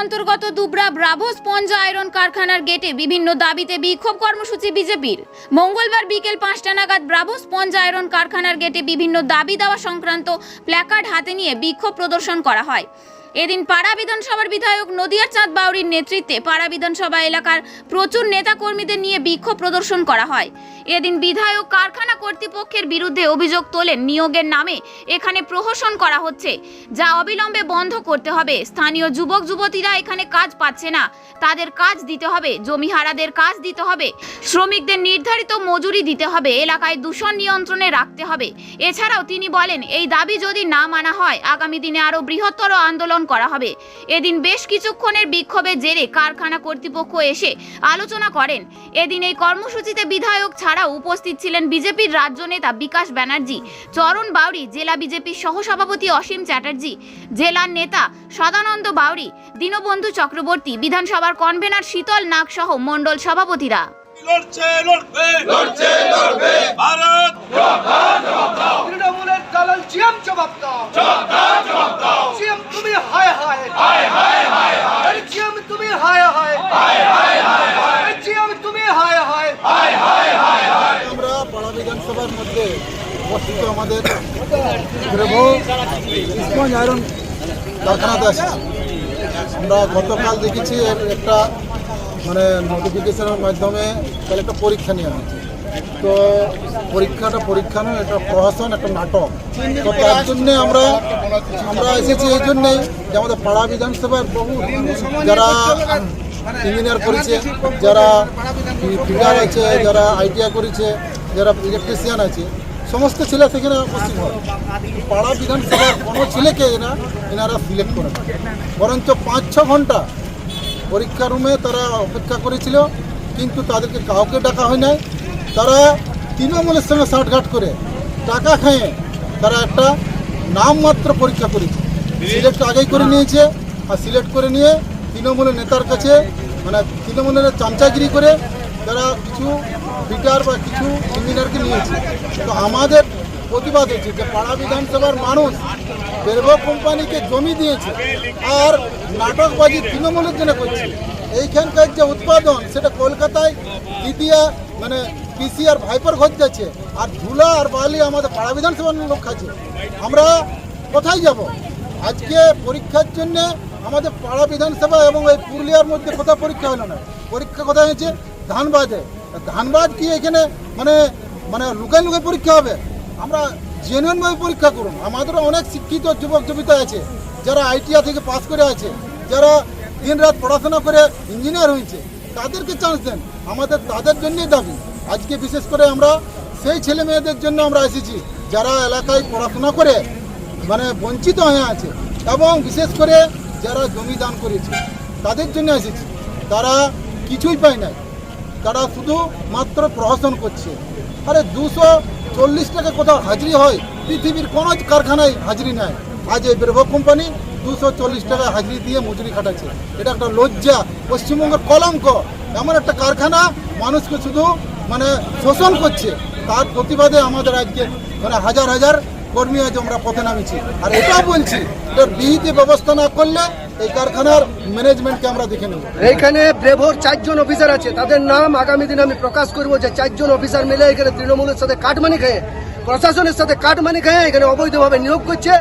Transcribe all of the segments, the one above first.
অন্তর্গত Dubra Bravo sponge iron কারখানার গেটে বিভিন্ন দাবিতে বিক্ষোভ কর্মসূচি বিজেপির। মঙ্গলবার বিকেল পাঁচটা নাগাদ ব্রাভো স্পঞ্জ আয়রন কারখানার গেটে বিভিন্ন দাবি দেওয়া সংক্রান্ত প্ল্যাকার্ড হাতে নিয়ে বিক্ষোভ প্রদর্শন করা হয়। এদিন পাড়া বিধানসভার বিধায়ক নদিয়ার চাঁদ বাউরির নেতৃত্বে পাড়া বিধানসভা এলাকার প্রচুর নেতাকর্মীদের নিয়ে বিক্ষোভ প্রদর্শন করা হয়। এদিন বিধায়ক কারখানা কর্তৃপক্ষের বিরুদ্ধে অভিযোগ তোলেন নিয়োগের নামে এখানে প্রহসন করা হচ্ছে। যা অবিলম্বে বন্ধ করতে হবে। স্থানীয় যুবক যুবতীরা এখানে কাজ পাচ্ছে না। তাদের কাজ দিতে হবে। জমিহারাদের কাজ দিতে হবে। শ্রমিকদের নির্ধারিত মজুরি দিতে হবে। এলাকায় দূষণ নিয়ন্ত্রণে রাখতে হবে। এছাড়াও তিনি বলেন, এই দাবি যদি না মানা হয়, আগামী দিনে আরও বৃহত্তর আন্দোলন করা হবে। এদিন বেশ কিছুক্ষণের বিক্ষোভের জেরে কারখানা কর্তৃপক্ষ এসে আলোচনা করেন। এদিন এই কর্মসূচিতে বিধায়ক ছাড়াও উপস্থিত ছিলেন বিজেপির রাজ্য নেতা বিকাশ ব্যানার্জি, চরণ বাউরি জেলা বিজেপির সহসভাপতি অসীম চ্যাটার্জি জেলার নেতা সদানন্দ বাউরি দীনবন্ধু চক্রবর্তী, বিধানসভার কনভেনার শীতল নাগ সহ মণ্ডল সভাপতিরা। লড়ছে, লড়বে লড়ছে, লড়বে। ভারত দালাল জিএম জবাব দাও। জবাব দাও। জিএম তুমি হায় হায়। হায় হায় হায় হায়। জিএম তুমি হায় হায়। হায় হায় হায় হায়। জিএম তুমি হায় হায়। হায় হায় হায় হায়। আমরা পাড়া বিধানসভার মধ্যে অবস্থিত আমাদের ব্রেভো স্পঞ্জ আয়রন কারখানাতে আসছি আমরা গতকাল দেখেছি একটা মানে নোটিফিকেশনের মাধ্যমে তাহলে একটা পরীক্ষা নিয়ে হয়েছে তো পরীক্ষাটা পরীক্ষা নয়, এটা প্রহসন, একটা নাটক। তো তার জন্যে আমরা আমরা এসেছি এই জন্যেই যে আমাদের পাড়া বিধানসভার বহু যারা ইঞ্জিনিয়ার করেছে, যারা ফিটার আছে, যারা আইটিআই করেছে, যারা ইলেকট্রিশিয়ান আছে, সমস্ত ছেলে সেখানে উপস্থিত হয়। পাড়া বিধানসভার কোনো ছেলেকে এরা এনারা সিলেক্ট করে বরঞ্চ পাঁচ, ছ ঘণ্টা পরীক্ষা রুমে তারা অপেক্ষা করেছিল, কিন্তু তাদেরকে কাউকে ডাকা হয় নাই। তারা তৃণমূলের সঙ্গে ষাটঘাট করে টাকা খেয়ে তারা একটা নামমাত্র পরীক্ষা করেছে। সিলেক্ট আগেই করে নিয়েছে আর সিলেক্ট করে নিয়ে তৃণমূলের নেতার কাছে মানে তৃণমূলের চামচাগিরি করে তারা কিছু ফিটার বা কিছু ইঞ্জিনিয়ারকে নিয়েছে। তো আমাদের প্রতিবাদ হচ্ছে যে পাড়া বিধানসভার মানুষ বেরবো কোম্পানিকে জমি দিয়েছে আর নাটকবাজি তৃণমূলের জন্য করছে। এইখানকার যে উৎপাদন, সেটা কলকাতায় দ্বিতীয় মানে কৃষি আর ভাইপার ঘর যাচ্ছে, আর ধুলা আর বালি আমাদের পাড়া বিধানসভার লোক খাচ্ছে আমরা কোথায় যাব? আজকে পরীক্ষার জন্য আমাদের পাড়া বিধানসভা এবং এই পুরুলিয়ার মধ্যে কোথাও পরীক্ষা হলো না। পরীক্ষা কোথায় হয়েছে? ধানবাদে। ধানবাদ কি এখানে মানে মানে লুকায় লুকায় পরীক্ষা হবে? আমরা জেনুইনভাবে পরীক্ষা করুন। আমাদেরও অনেক শিক্ষিত যুবক, যুবিতা আছে, যারা আইটিআই থেকে পাস করে আছে, যারা দিন রাত পড়াশোনা করে ইঞ্জিনিয়ার হয়েছে, তাদেরকে চান্স দেন। আমাদের, তাদের জন্যই দাবি। আজকে বিশেষ করে আমরা সেই ছেলে মেয়েদের জন্য আমরা এসেছি, যারা এলাকায় পড়াশোনা করে মানে বঞ্চিত হয়ে আছে এবং বিশেষ করে যারা জমি দান করেছে, তাদের জন্য এসেছি। তারা কিছুই পায় নাই। তারা শুধু মাত্র প্রহসন করছে। আরে দুশো চল্লিশ টাকা কোথাও হাজিরি হয়, পৃথিবীর কোনো কারখানায় হাজিরি নেয় আজ এই বেরভ কোম্পানি দুশো চল্লিশ টাকা হাজিরি দিয়ে মজুরি খাটাচ্ছে। এটা একটা লজ্জা। পশ্চিমবঙ্গের কলঙ্ক। এমন একটা কারখানা, মানুষকে শুধু মানে শোষণ করছে। তার প্রতিবাদে আমাদের আজকে মানে হাজার হাজার কর্মী আজ আমরা পথে নামিছি। আর এটা বলছি তো বিহিত ব্যবস্থা না করলে এই কারখানার ম্যানেজমেন্টকে আমরা দেখে নেব। এইখানে ব্রেভোর চারজন অফিসার আছে। তাদের নাম আগামী দিনে আমি প্রকাশ করব যে চারজন অফিসার মিলে এখানে তৃণমূলের সাথে কাটমানি খেয়ে প্রশাসনের সাথে কাটমানি খেয়ে এখানে অবৈধভাবে নিয়োগ করছে।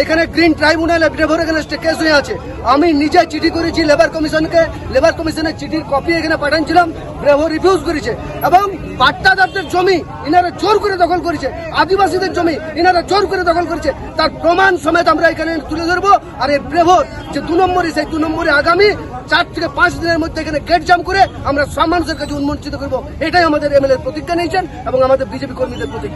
এখানে গ্রিন ট্রাইব্যুনালে এখানে কেস হয়ে আছে। আমি নিজে চিঠি করেছি লেবার কমিশনকে লেবার কমিশনের চিঠির কপি এখানে পাঠাচ্ছিলাম ব্রেভো রিফিউজ করেছে। এবং পাট্টাদারদের জমি ইনারা জোর করে দখল করেছে, আদিবাসীদের জমি ইনারা জোর করে দখল করেছে। তার প্রমাণ সমেত আমরা এখানে তুলে ধরবো। আর এই ব্রেভোর যে দু নম্বরে সেই দু নম্বরে আগামী চার থেকে পাঁচ দিনের মধ্যে এখানে গেট জাম করে আমরা সব মানুষের কাছে উন্মোচিত করব। এটাই আমাদের এমএলএ প্রতিজ্ঞা নিয়েছেন এবং আমাদের বিজেপি কর্মীদের প্রতিজ্ঞা।